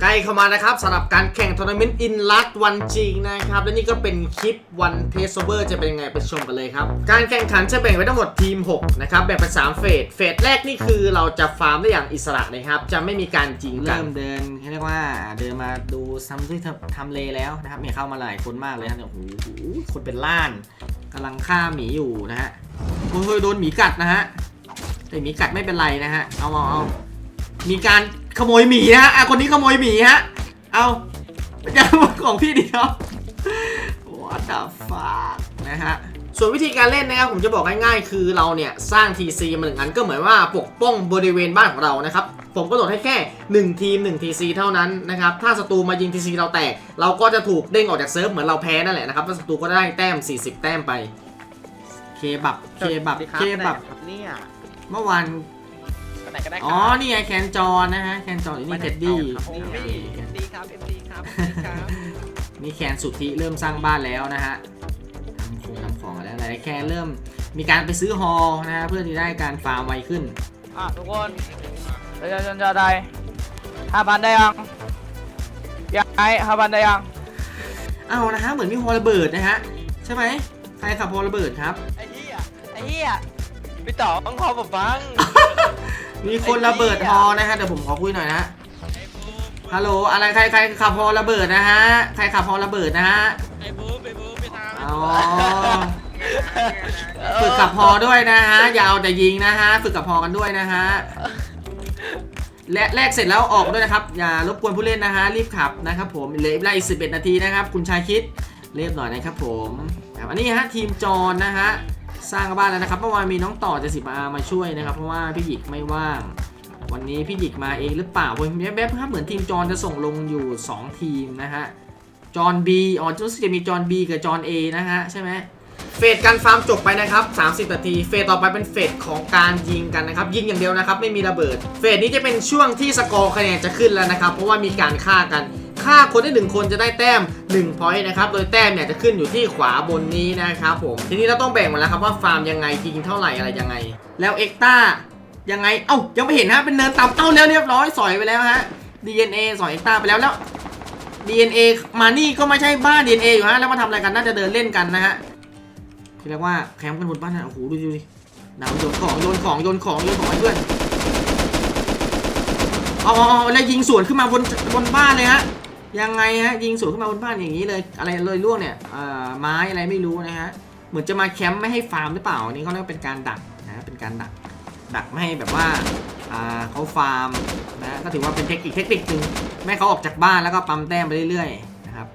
ใกล้เข้ามานะครับสำหรับการแข่งทัวร์นาเมนต์อินลัดวันจริงนะครับ และนี่ก็เป็นคลิปวันเทสเวอร์จะเป็นยังไงไปชมกันเลยครับ การแข่งขันจะแบ่งไว้ทั้งหมดทีม 6 นะครับ แบ่งเป็น3เฟส เฟสแรกนี่คือเราจะฟาร์มได้อย่างอิสระนะครับ จะไม่มีการจริงกัเริ่นมเดินเรียกว่าเดินมาดูซัมที่ทำเลแล้วนะครับมีเข้ามาหลายคนมากเลยครับโอ้โหคนเป็นล้านกำลังฆ่าหมีอยู่นะฮะโอ้ยโดนหมีกัดนะฮะแต่หมีกัดไม่เป็นไรนะฮะเอาเอาเอามีการ ขโมยหมีนะฮะอะคนนี้ขโมยหมีฮะ เอาจะของพี่เดียว what the fuck นะฮะส่วนวิธีการเล่นนะครับผมจะบอกง่ายๆ คือเราเนี่ยสร้าง TC มาหนึ่งอันก็เหมือนว่าปกป้องบริเวณบ้านของเรานะครับ ผมกำหนดให้แค่ 1 ทีม 1 TC เท่านั้นนะครับ ถ้าศัตรูมายิง TC เราแตก เราก็จะถูกเด้งออกจากเซิร์ฟเหมือนเราแพ้นั่นแหละนะครับแล้วศัตรูก็ได้แต้ม 40 แต้มไป เคบับ เคบับ เคบับครับเนี่ยเมื่อวาน ไปไหนก็ได้คอ๋อรับนี่ไงแคนจอนะฮะ แคนจอนี่เท็ดดี้ครับผมเอ็มดีครับเอ็มดีครับ MD ครับนี่แคนสุทธิเริ่มสร้างบ้านแล้วนะฮะทำของทำของอะไรอะไรแคนเริ่มมีการไปซื้อฮอลล์นะฮะเพื่อที่ได้การฟาร์มไวขึ้น อะทุกคนประชาชนชาวไทยห้าพันได้ยังยังไงห้าพันได้ยังเอานะฮะเหมือนมีฮอลระเบิดนะฮะใช่ไหมใครขับฮอลระเบิดครับไอ้เหี้ยไอ้เหี้ยพี่ต่อต้องขอผมฟัง มีคนระเบิดฮอนะฮะเดี๋ยวผมขอคุยหน่อยนะฮะฮัลโหล อะไรใครใครขับฮอระเบิดนะฮะ ใครขับฮอระเบิดนะฮะ ไอ้บูมไอ้บูมไปทางอ๋อ ฝึกกับพอด้วยนะฮะ อย่าเอาแต่ยิงนะฮะ ฝึกกับพอกันด้วยนะฮะ และแลกเสร็จแล้วออกด้วยนะครับ อย่ารบกวนผู้เล่นนะฮะ รีบขับนะครับผมเหลือเวลาอีก11 นาทีนะครับ คุณชายคิดเรียบหน่อยนะครับผม อันนี้ฮะทีมจรนะฮะ สร้างบ้านแล้วนะครับเมื่อวานมีน้องต่อจะสิบอามาช่วยนะครับ เพราะว่าพี่หยิกไม่ว่าง วันนี้พี่หยิกมาเองหรือเปล่าผมแวบๆครับเหมือนทีมจรจะส่งลงอยู่ 2 ทีมนะฮะจอนบีอ๋อรู้สึกจะมีจอนบีกับจอนเอนะฮะใช่ไหมเฟสการฟาร์มจบไปนะครับ 30 นาที เฟสต่อไปเป็นเฟสของการยิงกันนะครับ ยิงอย่างเดียวนะครับ ไม่มีระเบิด เฟสนี้จะเป็นช่วงที่สกอร์คะแนนจะขึ้นแล้วนะครับ เพราะว่ามีการฆ่ากัน ฆ่าคนได้หนึ่งคนจะได้แต้ม1 point นะครับ โดยแต้มเนี่ยจะขึ้นอยู่ที่ขวาบนนี้นะครับผม ทีนี้เราต้องแบ่งมาแล้วครับว่าฟาร์มยังไงยิงเท่าไหร่อะไรยังไง แล้วเอ็กต้ายังไง เอ้า ยังไม่เห็นฮะ เป็นเนินต่ำเอ้าแล้วเรียบร้อย สอยไปแล้วฮะ DNA สอยเอ็กต้าไปแล้วแล้ว DNA มานี่ก็ไม่ใช่บ้าน DNA อยู่ฮะ แล้วมาทำอะไรกัน น่าจะเดินเล่นกันนะฮะที่เรียกว่าแคมป์กันบนบ้านนะโอ้โห ดูดิหนาวโยนของ โยนของ โยนของ โยนของให้เพื่อนอาเอาเอาแล้วยิงสวนขึ้นมาบนบนบ้านเลยฮะ ยังไงฮะยิงสวนขึ้นมาบนบ้านอย่างนี้เลยอะไรเลยล่วงเนี่ยอ่าไม้อะไรไม่รู้นะฮะเหมือนจะมาแคมป์ไม่ให้ฟาร์มหรือเปล่าอันนี่เขาเรียกว่าเป็นการดักนะเป็นการดักดักไม่ให้แบบว่าอ่าเขาฟาร์มนะก็ถือว่าเป็นเทคนิคเทคนิคหนึ่งไม่เขาออกจากบ้านแล้วก็ปั๊มแต้มไปเรื่อยๆนะครับ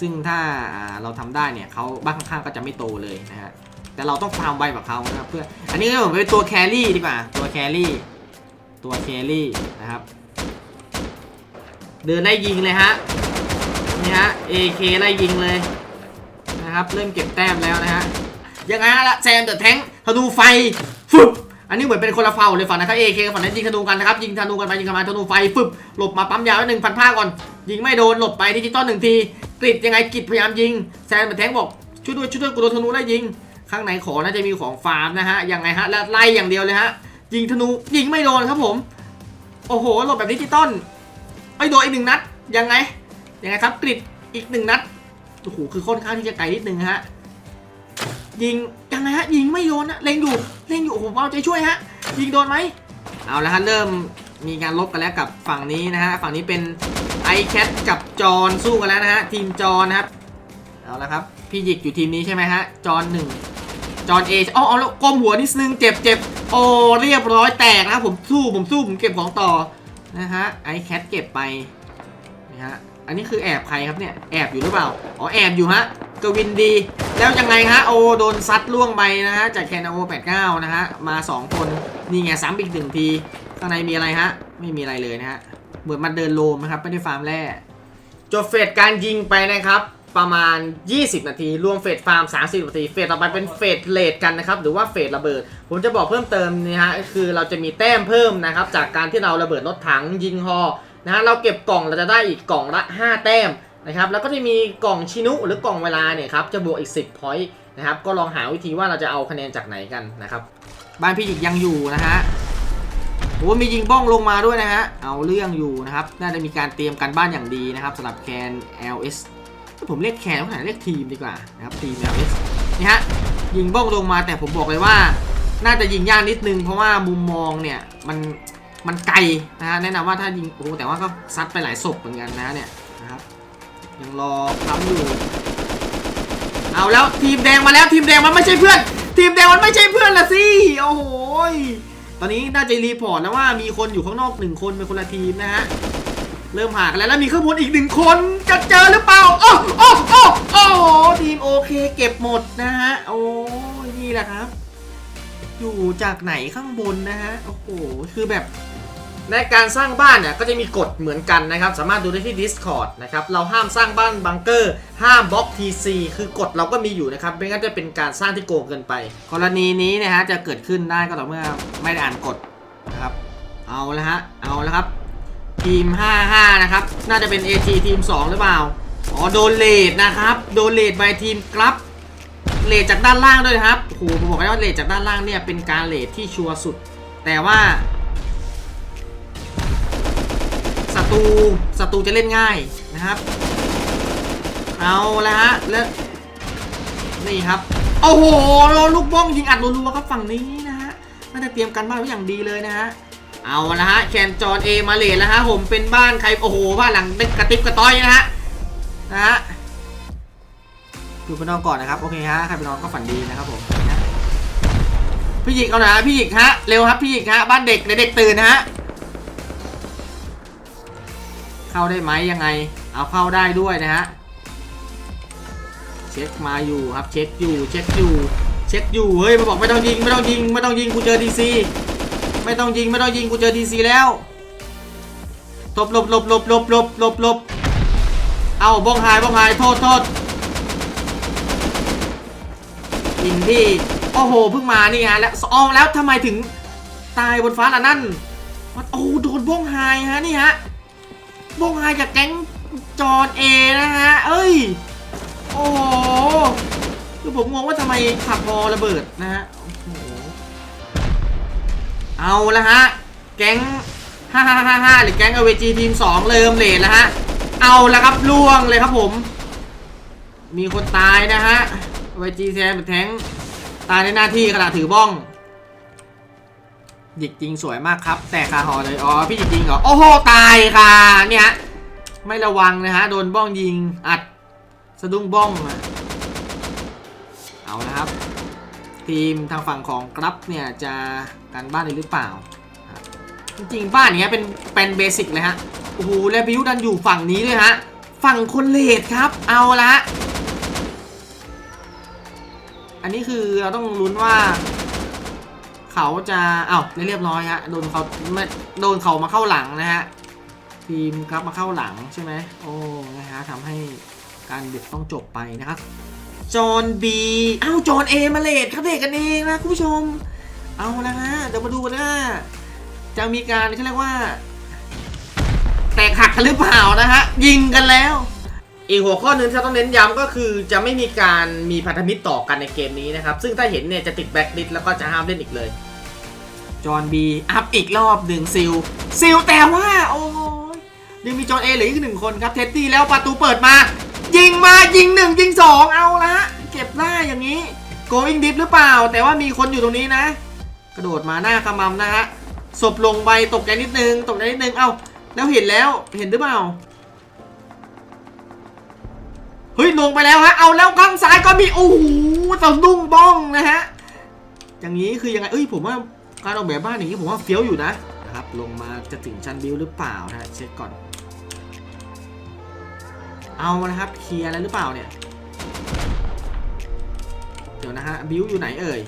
ซึ่งถ้าเราทำได้เนี่ยเขาบ้านข้างๆก็จะไม่โตเลยนะฮะแต่เราต้องฟาร์มไวกว่าเขานะครับเพื่ออันนี้ก็เหมือนเป็นตัวแครี่ดีกว่าตัวแครี่ตัวแครี่นะครับ เดินไล่ยิงเลยฮะนี่ฮะ AK ไล่ยิงเลยนะครับเริ่มเก็บแต้มแล้วนะฮะยังไงฮะละแซมเดอะแทงธนูไฟฟึบอันนี้เหมือนเป็นคนละเฝ้าเลยฝั่งนะครับ AK ฝั่งนั้นยิงธนูกันนะครับยิงธนูกันไปยิงกันมาธนูไฟฟึบหลบมาปั๊มยาวหนึ่งพันผ้าก่อน ยิงไม่โดนหลบไปดิจิตอลหนึ่งทีกริดยังไงกริดพยายามยิงแซมเดอะแทงบอกช่วยด้วยช่วยด้วยกูโดนธนูไล่ยิง ข้างในขอน่าจะมีของฟาร์มนะฮะยังไงฮะแล้วไล่อย่างเดียวเลยฮะยิงธนูยิงไม่โดนครับผมโอ้โหหลบแบบดิจิตอล อ้ยโดนอีกหนึ่งนัด ยังไง ยังไงครับกริดอีกหนึ่งนัด โอ้โห คือค่อนข้างที่จะไกลนิดนึงฮะ ยิง ยังไงฮะ ยิงไม่โดนนะเล็งอยู่ เล็งอยู่ โอ้โหเอาใจช่วยฮะ ยิงโดนไหม เอาละฮะ เริ่มมีการลบกันแล้วกับฝั่งนี้นะฮะ ฝั่งนี้เป็นไอแคทกับจอนสู้กันแล้วนะฮะ ทีมจอนนะครับ เอาละครับ พี่หยิกอยู่ทีมนี้ใช่ไหมฮะ จอนหนึ่งจอนเออ๋อเอาแล้วก้มหัวนิดนึง เจ็บเจ็บโอ้ เรียบร้อยแตกนะผมสู้ ผมสู้ ผมเก็บของต่อ นะฮะไอแคทเก็บไปนะฮะอันนี้คือแอบใครครับเนี่ยแอบอยู่หรือเปล่าอ๋อแอบอยู่ฮะกวินดี แล้วยังไงฮะโอโดนซัดล่วงไปนะฮะจากแคนโอ89นะฮะมา 2 คนนี่ไงซ้ำอีกหนึ่งทีข้างในมีอะไรฮะไม่มีอะไรเลยนะฮะเหมือนมันเดินโลมนะครับไม่ได้ฟาร์มแร่จบเฟสการยิงไปนะครับ ประมาณ 20 นาที รวมเฟสฟาร์ม 30 นาที เฟสต่อไปเป็นเฟสเลดกันนะครับ หรือว่าเฟสระเบิด ผมจะบอกเพิ่มเติมนี่ฮะ คือเราจะมีแต้มเพิ่มนะครับ จากการที่เราระเบิดรถถังยิงฮอ นะฮะ เราเก็บกล่องเราจะได้อีกกล่องละ 5 แต้มนะครับ แล้วก็จะมีกล่องชินุหรือกล่องเวลาเนี่ยครับ จะบวกอีก 10 point นะครับ ก็ลองหาวิธีว่าเราจะเอาคะแนนจากไหนกันนะครับ บ้านพี่หยิกยังอยู่นะฮะโอ้มียิงบ้องลงมาด้วยนะฮะ เอาเรื่องอยู่นะครับ น่าจะมีการเตรียมการบ้านอย่างดีนะครับสำหรับแคน LS ผมเรียกแคนเท่าไหร่เรียกทีมดีกว่านะครับทีม LS นี่ฮะยิงบ้องลงมาแต่ผมบอกเลยว่า น่าจะยิงยากนิดนึงเพราะว่ามุมมองเนี่ยมันมันไกลนะฮะแนะนำว่าถ้ายิงโอ้แต่ว่าก็ซัดไปหลายศพเหมือนกันนะเนี่ยนะครับยังรอค้ำอยู่เอาแล้วทีมแดงมาแล้วทีมแดงมันไม่ใช่เพื่อน ทีมแดงมันไม่ใช่เพื่อนละสิโอ้โหตอนนี้น่าจะรีพอร์ตแล้วว่ามีคนอยู่ข้างนอกหนึ่งคนเป็นคนละทีมนะฮะ เริ่มหากันแล้วแล้วมีข้างบนอีกหนึ่งคนจะเจอหรือเปล่าโอ้โอ้โอ้โอ้ทีมโอเคเก็บหมดนะฮะโอ้นี่แหละครับ อยู่จากไหนข้างบนนะฮะโอ้โหคือแบบในการสร้างบ้านเนี่ยก็จะมีกฎเหมือนกันนะครับ สามารถดูได้ที่ Discord นะครับเราห้ามสร้างบ้านบังเกอร์ ห้ามบล็อก TC คือกฎเราก็มีอยู่นะครับไม่งั้นจะเป็นการสร้างที่โกงเกินไป กรณีนี้นะฮะจะเกิดขึ้นได้ก็ต่อเมื่อไม่ได้อ่านกฎนะครับเอาละฮะเอาละครับ ทีม 55 นะครับ น่าจะเป็น AT ทีม 2 หรือเปล่า อ๋อ โดนเลดนะครับ โดนเลดไปทีมกรับเลดจากด้านล่างด้วยนะครับโอ้โหผมบอกแล้วว่าเลดจากด้านล่างเนี่ยเป็นการเลดที่ชัวร์สุด แต่ว่าศัตรูศัตรูจะเล่นง่ายนะครับ เอาและฮะแล้วนี่ครับ โอ้โหลูกบ้องยิงอัดรัวๆครับฝั่งนี้นะฮะ น่าจะเตรียมกันบ้านไว้อย่างดีเลยนะฮะ เอาละฮะแคนจอนเอมาเลดแล้วฮะผมเป็นบ้านใครโอ้โหบ้านหลังเล็กกระติบกระต้อยนะฮะนะฮะดูไปนอนก่อนนะครับโอเคฮะใครไปนอนก็ฝันดีนะครับผมพี่หยิกเอาหน่อยฮะพี่หยิกฮะเร็วครับพี่หยิกฮะบ้านเด็กเดี๋ยวเด็กตื่นนะฮะเข้าได้ไหมยังไง เอาเข้าได้ด้วยนะฮะเช็คมาอยู่ครับเช็คอยู่เช็คอยู่เช็คอยู่เฮ้ยมาบอกไม่ต้องยิงไม่ต้องยิงไม่ต้องยิงกูเจอดีซี ไม่ต้องยิงไม่ต้องยิงกูเจอดีซีแล้วหลบหลบหลบหลบหลบหลบหลบหลบเอาบ้องหายบ้องหายโทษโทษยิงที่โอ้โหเพิ่งมานี่ฮะแล้วอ๋อแล้วทำไมถึงตายบนฟ้าล่ะนั่นมันโอ้โดนบ้องหายฮะนี่ฮะบ้องหายจากแก๊งจอนเอนะฮะเอ้ยโอ้คือผมงงว่าทำไมขับพอระเบิดนะฮะ เอาละฮะ แก๊ง 5555 หรือแก๊ง AVG ทีม 2 เริ่มเลทแล้วฮะ เอาละครับล่วงเลยครับผม มีคนตายนะฮะ AVG แซมแทงตายในหน้าที่ขณะถือบ้องหยิกจริงสวยมากครับ แต่คาหอเลย อ๋อ พี่หยิกจริงเหรอ โอ้โห ตายค่ะ เนี่ยไม่ระวังนะฮะ โดนบ้องยิงอัดสะดุ้งบ้อง เอานะครับ ทีมทางฝั่งของกรับเนี่ยจะการบ้านได้หรือเปล่า จริงๆบ้านเนี้ยเป็นเป็นเบสิกเลยฮะ โอ้โหและบิวดันอยู่ฝั่งนี้ด้วยฮะ ฝั่งคนเลดครับ เอาละอันนี้คือเราต้องลุ้นว่า เขาจะเอา้าเรียบร้อยฮะ โดนเขาโดนเขามาเข้าหลังนะฮะ ทีมครับมาเข้าหลังใช่ไหมโอ้ นะฮะทำให้การบุกต้องจบไปนะครับ จอห์นบีเอ้าจอห์นเอมาเลดครับเด็กกันเองนะคุณผู้ชม เอาละฮะเดี๋ยวมาดูกันว่าจะมีการเขาเรียกว่า แตกหักกันหรือเปล่านะฮะยิงกันแล้ว อีกหัวข้อหนึ่งที่เราต้องเน้นย้ำก็คือจะไม่มีการมีพันธมิตรต่อกันในเกมนี้นะครับ ซึ่งถ้าเห็นเนี่ยจะติดแบล็คลิสแล้วก็จะห้ามเล่นอีกเลยจอห์นบีอัพอีกรอบหนึ่งซิลซิลแต่ว่าโอ้ยยังมีจอห์นเอเหลืออีกหนึ่งคนครับเท็ดดี้แล้วประตูเปิดมา ยิงมายิงหนึ่งยิงสองเอา going deep หรือเปล่า แต่ว่ามีคนอยู่ตรงนี้นะ กระโดดมาหน้าขมำนะฮะศพลงไปตกใจนิดนึง ตกใจนิดนึง เอ้า แล้วเห็นแล้ว เห็นหรือเปล่า เฮ้ย ลงไปแล้วฮะ เอาแล้วข้างซ้ายก็มี โอ้โหสะดุ้งบ้องนะฮะ อย่างนี้คือยังไง เอ้ย ผมว่าการออกแบบบ้านอย่างนี้ผมว่าเฟี้ยวอยู่นะ นะครับ ลงมาจะถึงชั้นบิวหรือเปล่านะฮะเช็คก่อน เอานะครับ เคลียร์อะไรหรือเปล่าเนี่ย เดี๋ยวนะฮะบิวอยู่ไหนเอ่ย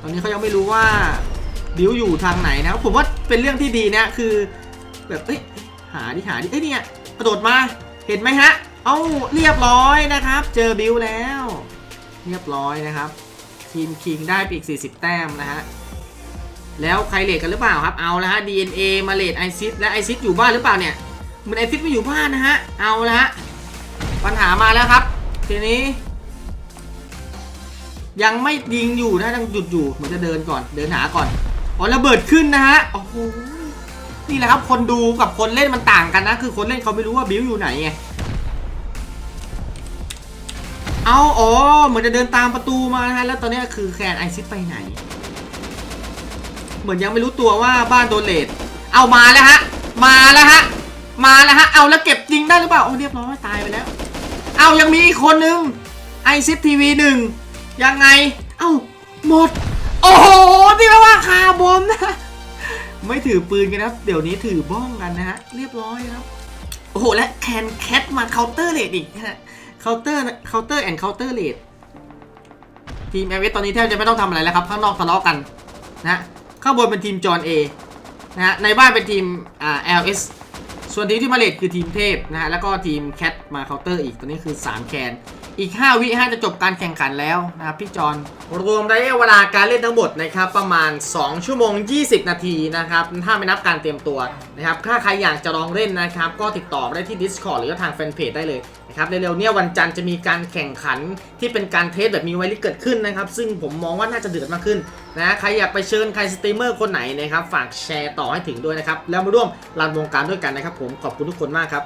ตอนนี้เขายังไม่รู้ว่าบิวอยู่ทางไหนนะครับผมว่าเป็นเรื่องที่ดีนะคือ แบบเอ้ยหาดิหาดิเอ้ยเนี่ยกระโดดมาเห็นไหมฮะ เอ้าเรียบร้อยนะครับ เจอบิวแล้ว เรียบร้อยนะครับ ทีมคิงได้ไปอีก 40 แต้มนะฮะแล้วใครเลทกันหรือเปล่าครับเอาละฮะ DNA มาเลทไอซิสและไอซิสอยู่บ้านหรือเปล่าเนี่ยเหมือนไอซิสไม่อยู่บ้านนะฮะเอาละฮะปัญหามาแล้วครับ ทีนี้ ยังไม่ยิงอยู่นะยังหยุดอยู่เหมือนจะเดินก่อนเดินหาก่อนอ๋อระเบิดขึ้นนะฮะโอ้โหนี่แหละครับคนดูกับคนเล่นมันต่างกันนะ คือคนเล่นเขาไม่รู้ว่าบิวอยู่ไหนไงเอาอ๋อเหมือนจะเดินตามประตูมานะฮะแล้วตอนนี้คือแคนไอซิสไปไหน เหมือนยังไม่รู้ตัวว่าบ้านโดนเลดเอามาแล้วฮะ มาแล้วฮะ มาแล้วฮะ เอาแล้วเก็บยิงได้หรือเปล่าโอ้เรียบร้อยตายไปแล้ว เอายังมีอีกคนนึงไอซิสทีวีหนึ่ง ยังไง เอ้า หมด โอ้โหนี่แปลว่าคาร์บอมนะ ไม่ถือปืนกันนะครับเดี๋ยวนี้ถือบ้องกันนะฮะ เรียบร้อยครับ โอ้โห และแคนแคทมาเคาน์เตอร์เลดอีกนะฮะ เคาน์เตอร์ เคาน์เตอร์แอนด์เคาน์เตอร์เลดทีมเอเวตอนนี้แทบจะไม่ต้องทำอะไรแล้วครับ ข้างนอกทะเลาะกันนะฮะข้างบนเป็นทีมจอห์นเอนะฮะ ในบ้านเป็นทีมอ่า LS ส่วนทีมที่มาเลดคือทีมเทพนะฮะ แล้วก็ทีมแคทมาเคาน์เตอร์อีก ตอนนี้คือ 3 แคน อีก 5 วิฮะจะจบการแข่งขันแล้วนะครับพี่จอนรวมระยะเวลาการเล่นทั้งหมดนะครับประมาณ 2 ชั่วโมง 20 นาทีนะครับถ้าไม่นับการเตรียมตัวนะครับถ้าใครอยากจะลองเล่นนะครับก็ติดต่อได้ที่ Discord หรือว่าทางแฟนเพจได้เลยนะครับเร็วๆเนี้วันจันทร์จะมีการแข่งขันที่เป็นการเทสแบบมีไวลิเกิดขึ้นนะครับซึ่งผมมองว่าน่าจะเดือดมากขึ้นนะใครอยากไปเชิญใครสตรีมเมอร์คนไหนนะครับฝากแชร์ต่อให้ถึงด้วยนะครับแล้วมาร่วมรันวงการด้วยกันนะครับผมขอบคุณทุกคนมากครับ